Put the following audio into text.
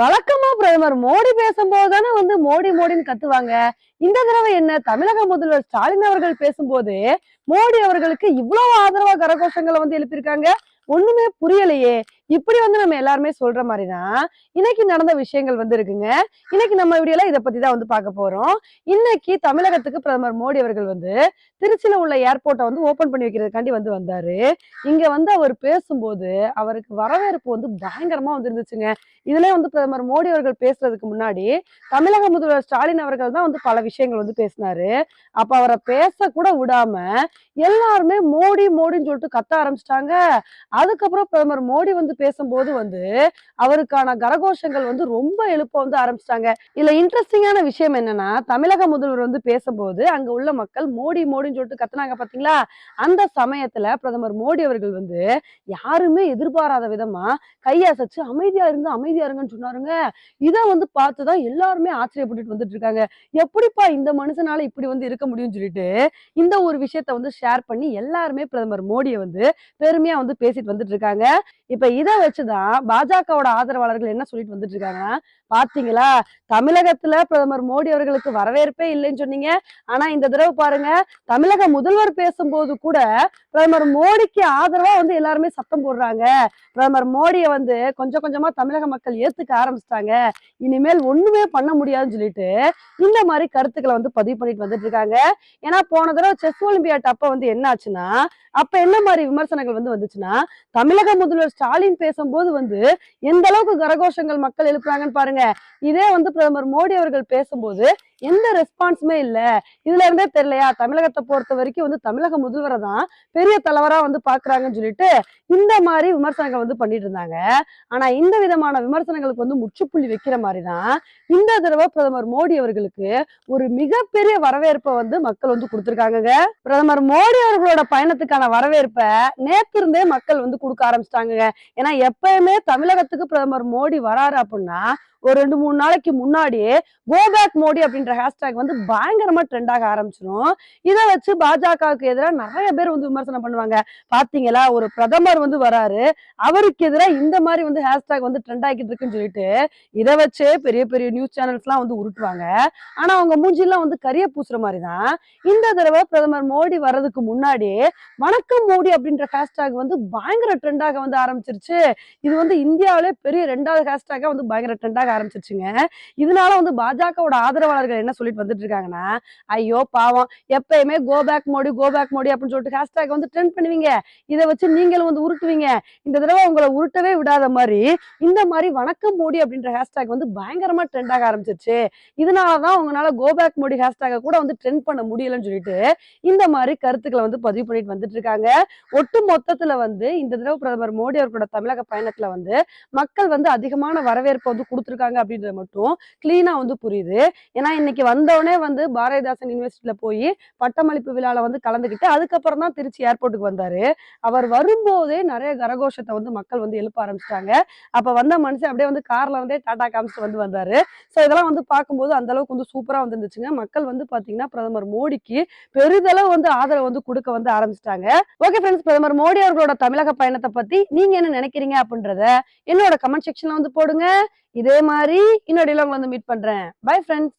வழக்கமா பிரதமர் மோடி பேசும்போது தானே வந்து மோடி மோடின்னு கத்துவாங்க. இந்த தடவை என்ன தமிழக முதல்வர் ஸ்டாலின் அவர்கள் பேசும்போது மோடி அவர்களுக்கு இவ்வளவு ஆதரவா கரகோஷங்களை வந்து எழுப்பியிருக்காங்க. ஒண்ணுமே புரியலையே. இப்படி வந்து நம்ம எல்லாருமே சொல்ற மாதிரிதான் இன்னைக்கு நடந்த விஷயங்கள் வந்து இருக்குங்க. இன்னைக்கு நம்ம வீடியோல இதை பத்தி தான் வந்து பார்க்க போறோம். இன்னைக்கு தமிழகத்துக்கு பிரதமர் மோடி அவர்கள் வந்து திருச்சியில உள்ள ஏர்போர்ட்டை வந்து ஓபன் பண்ணி வைக்கிறதுக்காண்டி வந்து வந்தாரு. இங்க வந்து அவர் பேசும்போது அவருக்கு வரவேற்பு வந்து பயங்கரமா வந்து இருந்துச்சுங்க இதுல வந்து பிரதமர் மோடி அவர்கள் பேசுறதுக்கு முன்னாடி தமிழக முதல்வர் ஸ்டாலின் அவர்கள் தான் வந்து பல விஷயங்கள் வந்து பேசினாரு. அப்ப அவரை பேச கூட விடாம எல்லாருமே மோடி மோடின்னு சொல்லிட்டு கத்த ஆரம்பிச்சிட்டாங்க. அதுக்கப்புறம் பிரதமர் மோடி வந்து பேசும்போது வந்து அவருக்கான கரகோஷங்கள் வந்து ரொம்ப எழுப்ப வந்து ஆரம்பிச்சிட்டாங்க. இதுல இன்ட்ரெஸ்டிங்கான விஷயம் என்னன்னா தமிழக முதல்வர் வந்து பேசும்போது அங்க உள்ள மக்கள் மோடி மோடின்னு சொல்லிட்டு கத்துனாங்க பாத்தீங்களா? அந்த சமயத்துல பிரதமர் மோடி அவர்கள் வந்து யாருமே எதிர்பாராத விதமா கையசைச்சு அமைதியா இருங்க அமைதியா இருங்கன்னு சொன்னாருங்க. இதை வந்து பார்த்துதான் எல்லாருமே ஆச்சரியப்பட்டுட்டு வந்துட்டு இருக்காங்க. எப்படிப்பா இந்த மனுஷனால இப்படி வந்து இருக்க முடியும்னு சொல்லிட்டு இந்த ஒரு விஷயத்த வந்து ஷேர் பண்ணி எல்லாருமே பிரதமர் மோடியை வந்து பெருமையா வந்து பேசிட்டு வந்துட்டு இருக்காங்க. இப்ப இதை வச்சுதான் பாஜகவோட ஆதரவாளர்கள் என்ன சொல்லிட்டு வந்துட்டு இருக்காங்க பாத்தீங்களா? தமிழகத்துல பிரதமர் மோடி அவர்களுக்கு வரவேற்பே இல்லைன்னு சொன்னீங்க. ஆனா இந்த தடவை பாருங்க தமிழக முதல்வர் பேசும்போது கூட பிரதமர் மோடிக்கு ஆதரவா வந்து எல்லாருமே சத்தம் போடுறாங்க. பிரதமர் மோடியை வந்து கொஞ்சம் கொஞ்சமா தமிழக மக்கள் ஏத்துக்க ஆரம்பிச்சிட்டாங்க. இனிமேல் ஒண்ணுமே பண்ண முடியாதுன்னு சொல்லிட்டு இந்த மாதிரி கருத்துக்களை வந்து பதிவு பண்ணிட்டு வந்துட்டு இருக்காங்க ஏன்னா போன தடவை செஸ் ஒலிம்பியாட் அப்ப வந்து என்ன ஆச்சுன்னா அப்ப என்ன மாதிரி விமர்சனங்கள் வந்து வந்துச்சுன்னா தமிழக முதல்வர் ஸ்டாலின் பேசும்போது வந்து எந்த அளவுக்கு கரகோஷங்கள் மக்கள் எழுப்புறாங்கன்னு பாருங்க. இதே வந்து பிரதமர் மோடி அவர்கள் பேசும்போது எந்த ரெஸ்பான்ஸுமே இல்லை. இதுல இருந்தே தெரியலையா? தமிழகத்தை பொறுத்த வரைக்கும் வந்து தமிழக முதல்வரை தான் பெரிய தலைவரா வந்து பாக்குறாங்கன்னு சொல்லிட்டு இந்த மாதிரி விமர்சனங்கள் வந்து பண்ணிட்டு இருந்தாங்க. ஆனா இந்த விதமான விமர்சனங்களுக்கு வந்து முற்றுப்புள்ளி வைக்கிற மாதிரி தான் இந்த தடவை பிரதமர் மோடி அவர்களுக்கு ஒரு மிகப்பெரிய வரவேற்பை வந்து மக்கள் வந்து கொடுத்துருக்காங்க பிரதமர் மோடி அவர்களோட பயணத்துக்கான வரவேற்பை நேத்து இருந்தே மக்கள் வந்து கொடுக்க ஆரம்பிச்சிட்டாங்க ஏன்னா எப்பயுமே தமிழகத்துக்கு பிரதமர் மோடி வராரு அப்படின்னா ஒரு ரெண்டு மூணு நாளைக்கு முன்னாடியே கோபேக் மோடி அப்படின்ற ஹேஷ்டேக் வந்து பயங்கரமா ட்ரெண்ட் ஆக ஆரம்பிச்சிடும் இதை வச்சு பாஜகவுக்கு எதிராக நிறைய பேர் வந்து விமர்சனம் பண்ணுவாங்க. பாத்தீங்களா? ஒரு பிரதமர் வந்து வராரு. அவருக்கு எதிராக இந்த மாதிரி வந்து ஹேஷ்டேக் வந்து ட்ரெண்ட் ஆகிட்டு இருக்குன்னு சொல்லிட்டு இதை வச்சே பெரிய பெரிய நியூஸ் சேனல்ஸ்லாம் வந்து உருட்டுவாங்க. ஆனா அவங்க மூஞ்சிலாம் வந்து கரிய பூசுற மாதிரி தான். இந்த தடவை பிரதமர் மோடி வர்றதுக்கு முன்னாடியே வணக்கம் மோடி அப்படின்ற ஹேஷ்டேக் வந்து பயங்கர ட்ரெண்டாக வந்து ஆரம்பிச்சிருச்சு. இது வந்து இந்தியாவிலே பெரிய ரெண்டாவது ஹேஷ்டேக்கா வந்து பயங்கர ட்ரெண்டாக ஆரம்பிச்சிருச்சுங்க. இதனால வந்து பாஜகவோட ஆதரவாளர்கள் என்ன சொல்லிட்டு வந்துட்டு இருக்காங்கன்னா ஐயோ பாவம் எப்பயுமே go back Modi go back Modi அப்படின்னு சொல்லிட்டு ஹேஷ்டேக் வந்து ட்ரெண்ட் பண்ணுவீங்க. இதை வச்சு நீங்களும் வந்து உருட்டுவீங்க. இந்த தடவை உங்களை உருட்டவே விடாத மாதிரி இந்த மாதிரி வணக்கம் மோடி அப்படின்ற ஹேஷ்டேக் வந்து பயங்கரமா ட்ரெண்ட் ஆக ஆரம்பிச்சிருச்சு. இதனாலதான் உங்களால கோ பேக் மோடி ஹேஷ்டேக கூட வந்து ட்ரெண்ட் பண்ண முடியலன்னு சொல்லிட்டு இந்த மாதிரி கருத்துக்களை வந்து பதிவு பண்ணிட்டு வந்துட்டு இருக்காங்க ஒட்டு மொத்தத்துல வந்து இந்த தடவை பிரதமர் மோடி அவர்களோட தமிழக பயணத்துல வந்து மக்கள் வந்து அதிகமான வரவேற்பு வந்து கொடுத்துருக்காங்க. அப்படின்றது மட்டும் கிளீனா வந்து புரியுது. ஏன்னா இன்னைக்கு வந்தவொடனே வந்து பாரதிதாசன் யூனிவர்சிட்டியில போய் பட்டமளிப்பு விழால வந்து கலந்துக்கிட்டு அதுக்கப்புறம் தான் திருச்சி ஏர்போர்ட்டுக்கு வந்தாரு. அவர் வரும்போதே நிறைய கரகோஷத்தை வந்து மக்கள் வந்து எழுப்ப ஆரம்பிச்சிட்டாங்க. அப்ப வந்த மனுஷன் அப்படியே வந்து கார்ல இருந்தே டாடா காமிச்சிட்டு வந்து வந்தாரு. சோ இதெல்லாம் வந்து பார்க்கும்போது அந்த அளவுக்கு வந்து சூப்பரா வந்து இருந்துச்சுங்க மக்கள் வந்து பாத்தீங்கன்னா பிரதமர் மோடிக்கு பெரிதளவு வந்து ஆதரவு வந்து கொடுக்க வந்து ஆரம்பிச்சிட்டாங்க. ஓகே ஃப்ரெண்ட்ஸ் பிரதமர் மோடி அவர்களோட தமிழக பயணத்தை பத்தி நீங்க என்ன நினைக்கிறீங்க அப்படின்றத என்னோட கமெண்ட் செக்ஷன்ல வந்து போடுங்க. இதே மாதிரி இன்னொரு வந்து மீட் பண்றேன். Bye friends